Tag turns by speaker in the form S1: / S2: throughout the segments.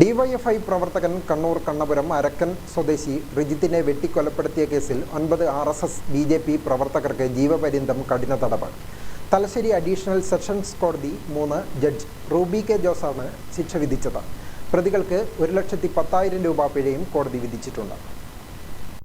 S1: DYFI പ്രവർത്തകൻ കണ്ണൂർ കണ്ണപുരം അരക്കൻ സ്വദേശി റിജിത്തിനെ വെട്ടിക്കൊലപ്പെടുത്തിയ കേസിൽ ഒൻപത് R S S B J P പ്രവർത്തകർക്ക് ജീവപര്യന്തം കഠിന തടവ്. തലശ്ശേരി അഡീഷണൽ സെഷൻസ് കോടതി മൂന്ന് ജഡ്ജ് റൂബി കെ ജോസാണ് ശിക്ഷ വിധിച്ചത്. പ്രതികൾക്ക് ഒരു ലക്ഷത്തി പത്തായിരം രൂപ പിഴയും കോടതി വിധിച്ചിട്ടുണ്ട്.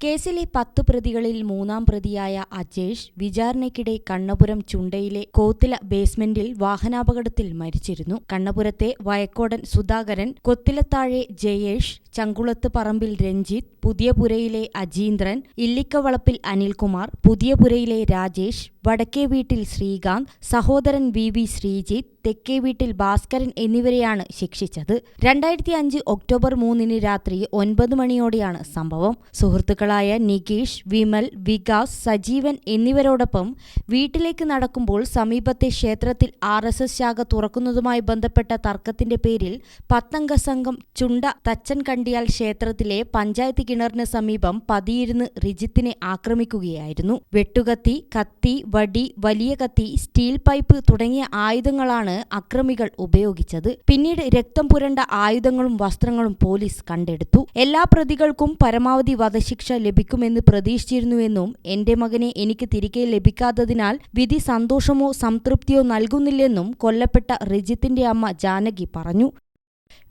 S2: കേസിലെ പത്ത് പ്രതികളിൽ മൂന്നാം പ്രതിയായ അജേഷ് വിചാരണയ്ക്കിടെ കണ്ണപുരം ചുണ്ടയിലെ കോത്തില ബേസ്മെന്റിൽ വാഹനാപകടത്തിൽ മരിച്ചിരുന്നു. കണ്ണപുരത്തെ വയക്കോടൻ സുധാകരൻ കൊത്തിലത്താഴെ ജയേഷ് ചങ്കുളത്ത് പറമ്പിൽ രഞ്ജിത്ത് പുതിയപുരയിലെ അജീന്ദ്രൻ ഇല്ലിക്കവളപ്പിൽ അനിൽകുമാർ പുതിയപുരയിലെ രാജേഷ് വടക്കേ വീട്ടിൽ ശ്രീകാന്ത് സഹോദരൻ വി വി ശ്രീജിത്ത് തെക്കേ വീട്ടിൽ ഭാസ്കരൻ എന്നിവരെയാണ് ശിക്ഷിച്ചത്. രണ്ടായിരത്തി അഞ്ച് ഒക്ടോബർ മൂന്നിന് രാത്രി ഒൻപത് മണിയോടെയാണ് സംഭവം. സുഹൃത്തുക്കളായ നികേഷ് വിമൽ വികാസ് സജീവൻ എന്നിവരോടൊപ്പം വീട്ടിലേക്ക് നടക്കുമ്പോൾ സമീപത്തെ ക്ഷേത്രത്തിൽ ആർ എസ് എസ് ശാഖ തുറക്കുന്നതുമായി ബന്ധപ്പെട്ട തർക്കത്തിന്റെ പേരിൽ പത്തംഗ സംഘം ചുണ്ട തച്ചൻ കണ്ടിയാൽ ക്ഷേത്രത്തിലെ പഞ്ചായത്ത് കിണറിന് സമീപം പതിയിരുന്ന് റിജിത്തിനെ ആക്രമിക്കുകയായിരുന്നു. വെട്ടുകത്തി കത്തി വടി വലിയ കത്തി സ്റ്റീൽ പൈപ്പ് തുടങ്ങിയ ആയുധങ്ങളാണ് അക്രമികൾ ഉപയോഗിച്ചത്. പിന്നീട് രക്തം പുരണ്ട ആയുധങ്ങളും വസ്ത്രങ്ങളും പോലീസ് കണ്ടെടുത്തു. എല്ലാ പ്രതികൾക്കും പരമാവധി വധശിക്ഷ ലഭിക്കുമെന്ന് പ്രതീക്ഷിച്ചിരുന്നുവെന്നും എന്റെ മകനെ എനിക്ക് തിരികെ ലഭിക്കാത്തതിനാൽ വിധി സന്തോഷമോ സംതൃപ്തിയോ നൽകുന്നില്ലെന്നും കൊല്ലപ്പെട്ട റിജിത്തിന്റെ അമ്മ ജാനകി പറഞ്ഞു.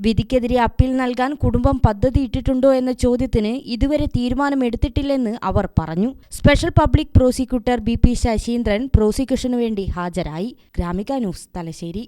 S2: വിധിക്കെതിരെ അപ്പീൽ നൽകാൻ കുടുംബം പദ്ധതിയിട്ടിട്ടുണ്ടോ എന്ന ചോദ്യത്തിന് ഇതുവരെ തീരുമാനമെടുത്തിട്ടില്ലെന്ന് അവർ പറഞ്ഞു. Special public prosecutor B P Sasheendran പ്രോസിക്യൂഷനു വേണ്ടി ഹാജരായി. ഗ്രാമിക ന്യൂസ് തലശ്ശേരി.